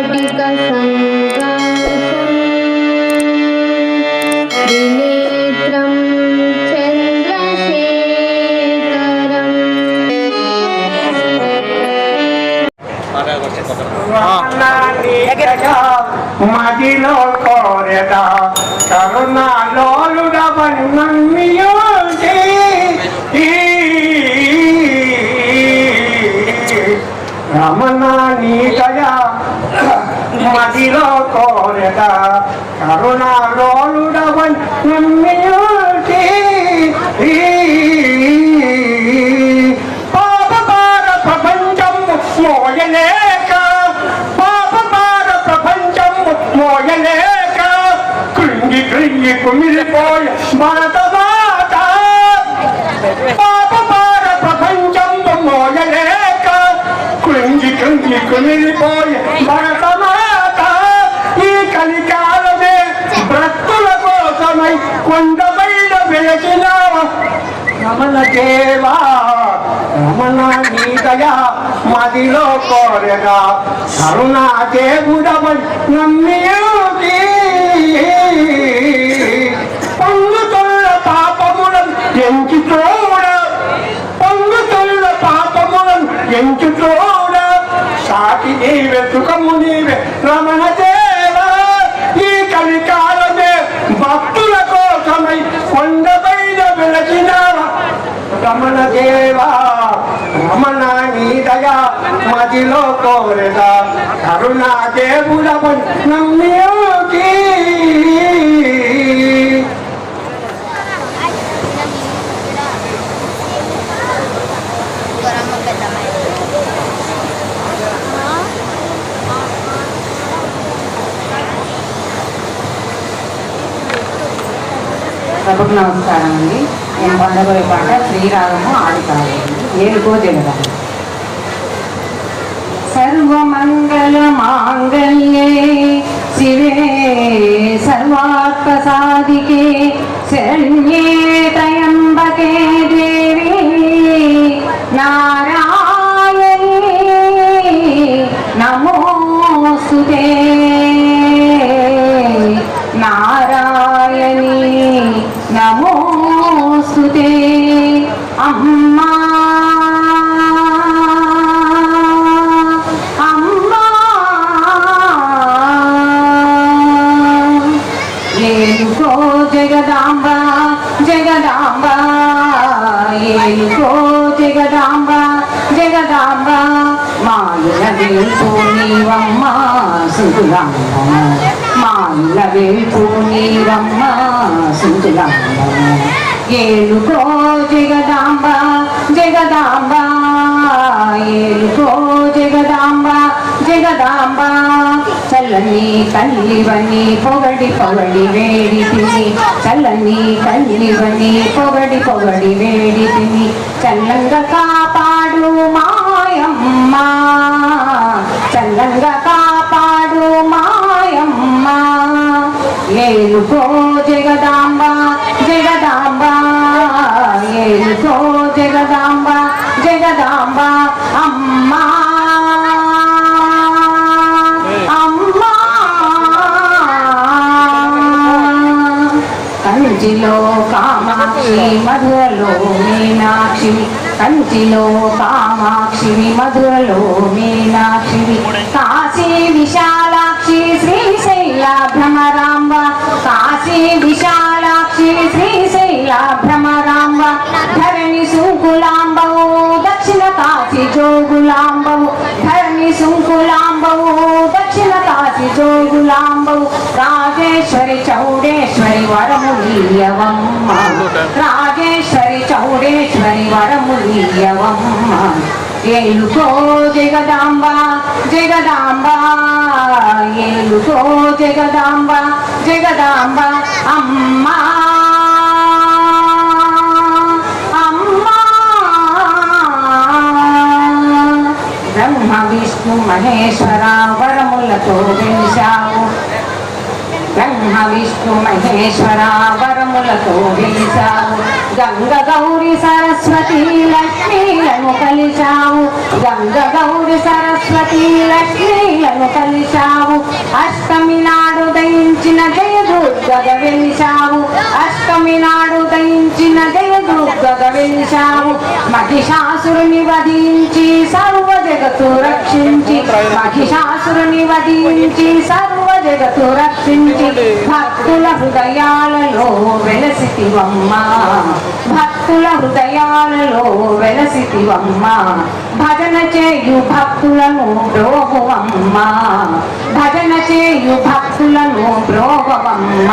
কটিক সংগনেত্রম চন্দ্রশেখরম। মদিল করে দা করুণা రమణ నీదయ మదిలో కోరెద కరుణాలోలుడవన్నమ్మియోటి పాప భార ప్రపంచం మోయలేక. పాప ప్రపంచం మోయలేక. కృంగి కృంగి కుమిలిపోయి మాత కుమిలిపోయి భరత మాత ఈ కలికాలమే భక్తుల కోసమై కొండ బయట వెలిసినావా రమణ దేవా రమణ నీదయా మదిలో కోరగా. కరుణా దేవుడవన్ నమ్మి పొంగుతున్న పాపములను ఎంచి పొంగుతున్న పాపములను ఎంచి చూడ నీవే సుఖము నీవే రమణ దేవా ఈ కలికాలమే భక్తుల కోసమై కొండపైన వెలసినావా రమణ దేవా రమణ నీదయా మదిలో కోరగా కరుణా దేవుడవు నమ్మియోగి సభకు నమస్కారం అండి. నేను పండగోయ పాట శ్రీరాగము ఆడుతాను. ఏడుకో జగదాము సర్వమంగళ మాంగళ్యే శివే సర్వాత్మసాదికే శరణ్యే త్రయంబకే దేవి నారాయణీ. నమోస్తుతే నమోస్తుతే అమ్మా. అమ్మా. ఏలుకో జగదాంబ జగదాంబ. ఏలుకో జగదాంబ జగదాంబ. నీవమ్మ మాయుల వేల్పు నీవమ్మ ఏలుకో జగదాంబ జగదాంబ ఏలుకో జగదాంబ జగదాంబ చల్లని కల్లివని పొగడి పొగడి వేడి తిని చల్లని కల్లివని పొగడి పొగడి వేడి తిని చల్లంగా మీనాక్షివి కంచిలో కామాక్షివి మధురలో మీనాక్షివి. కాశీ విశాలాక్షి శ్రీశైల భ్రమరాంబ కాశీ విశాలాక్షి శ్రీశైల భ్రమరాంబ ధరణి సుకులాంబవు దక్షిణ కాశీ జోగులాంబవు. ధరణి సుకులాంబవు దక్షిణ కాశీ జోగులాంబవు. రాజేశ్వరి చౌడేశ్వరి వరములీయవమ్మ రాజేశ్వరి వరములీయవమ్మ ఏలుకో జగదాంబ జగదాంబ ఏలుకో జగదాంబ జగదాంబ అమ్మా బ్రహ్మ విష్ణు మహేశ్వర వరములతో తెలిసావు బ్రహ్మ విష్ణు మహేశ్వర వరములతో వెలిచావు గంగ గౌరి సరస్వతి లక్ష్మీలను కలిశావు గంగ గౌరి సరస్వతి లక్ష్మీలను కలిశావు అష్టమి నాడు దయించిన జయ దుర్గగ వెలిశావు అష్టమి నాడు దయించిన జయ దుర్గగ వెలిశావు మహిషాసురుని వధించి సర్వ జగత్తు రక్షించి మహిషాసురుని వధించి సర్వ జగత్తు రక్షించి భక్తుల హృదయాలలో వెలసితివమ్మ. భక్తుల హృదయాలలో వెలసితివమ్మ. భజన చేయు భక్తులను బ్రోహువమ్మ భజన చేయు భక్తులను బ్రోహవమ్మ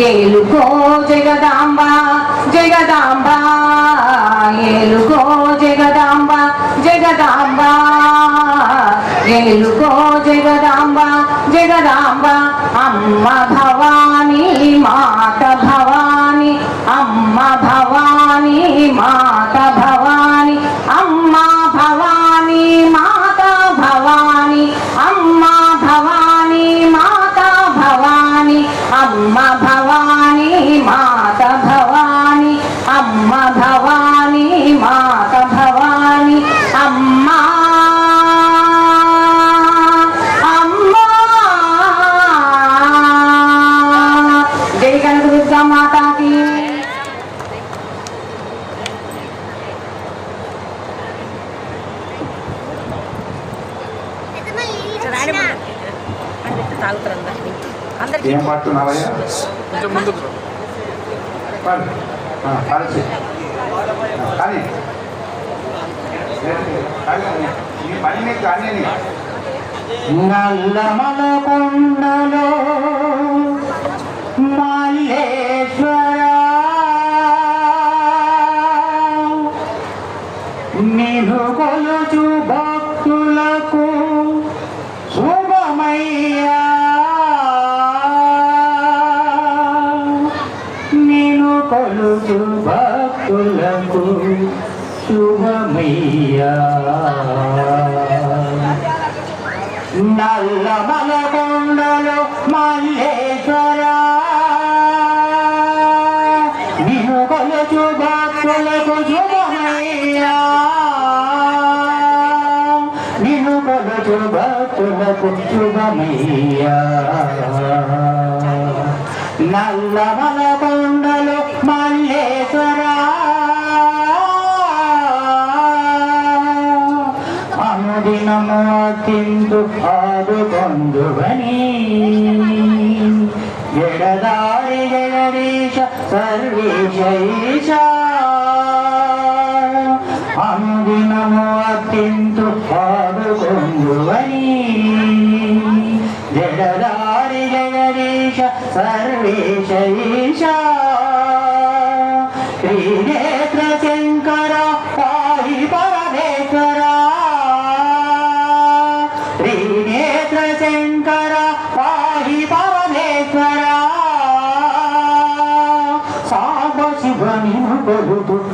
ఏలుగో జగదాంబ జగదాంబ. ఏలుగో జగదాంబ జగదాంబ. ఏలుగో జగదాంబ. జగదాంబ అమ్మ భవానీ మాత భవానీ. అమ్మ భవానీ మాత భవానీ. అమ్మ భవానీ మాత భవానీ. అమ్మ భవానీ మాత భవానీ. అమ్మ భవానీ. నీ పని నీకు కానీ. నల్లమల కొండలో మల్లేశ్వర నేను కొలుచు భక్తులకు శుభమయ్యా. భక్తులకు శుభమయ్యా నల్లమల కొండలు మల్లేశ్వర నేను కొలుచు భక్తులకు శుభమయ్యా నిన్ను కొలుచు భక్తులకు శుభమయ్యా నల్లమల కొండలు మల్లేశ్వర. అనుదినము అత్యంతు ఆదుకొందువని ఎడదారి జగదీశ సర్వేశ అనుదినము అత్యంతు ఆదుకొందువని జడదారి జగదీశ సర్వేశ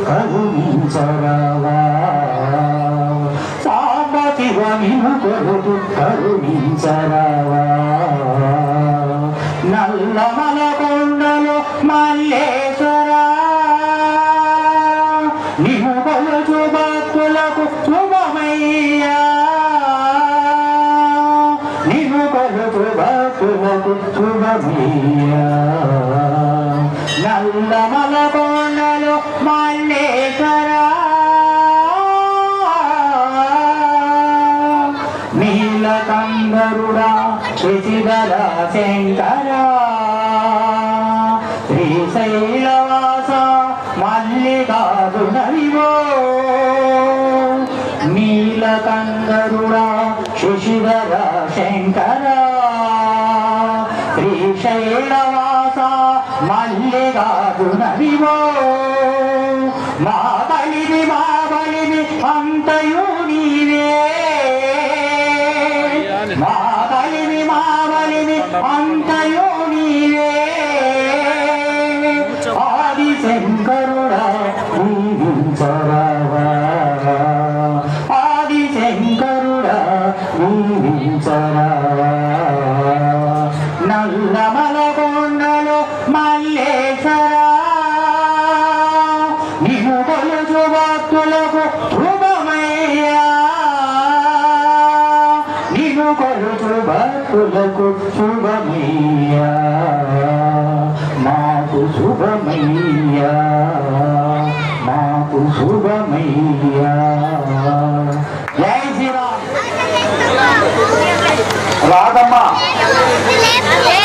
కరుణించరావా సాంబ శివనిను కొలుతు కరుణించరావా నల్లమల కొండలు మల్లేశ్వర నిన్ను కొలుచు భక్తులకు శుభమయ్యా నిన్ను కొలుచు భక్తులకు శుభమయ్యా శంకర శ్రీశైల నిన్ను భక్తులకు శుభమయ్యా మాకు శుభమయ్యా. మాకు శుభమయ్యా. జై శ్రీరామ్. రాధమ్మ. ఏ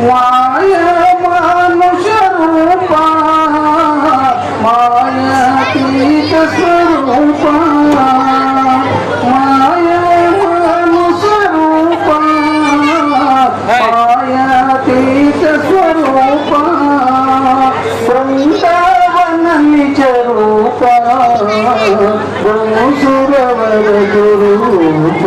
Why? బ్రహ్మసురవర గురూప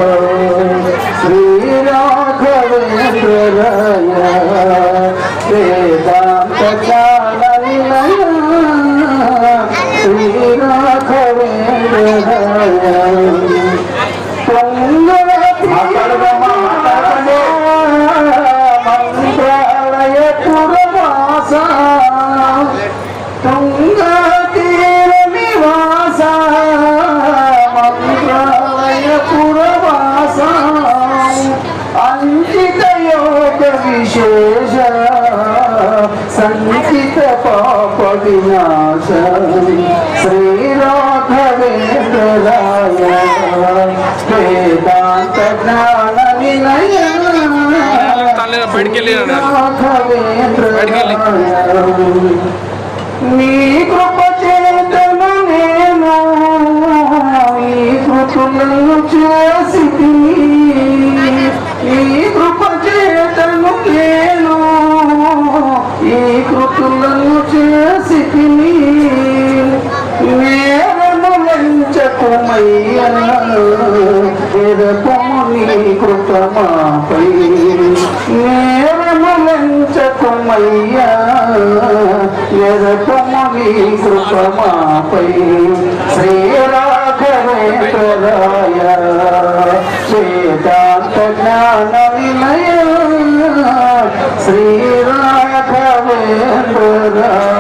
బయటికి వెళ్ళినాడు. రాఘవేంద్రాయ నీ కృప చేతను నేను ఈ కృతులను చేసి ఈ కృప చేతను నేను ఈ కృతులను చేసి నేరములంచకుమయ్యా ఎరపము నీ కృపమాపై ఎరపము నీ కృపమాపై శ్రీరాఘవేంద్రాయ వేదాంత జ్ఞాన వినయ శ్రీరాఘవేంద్రాయ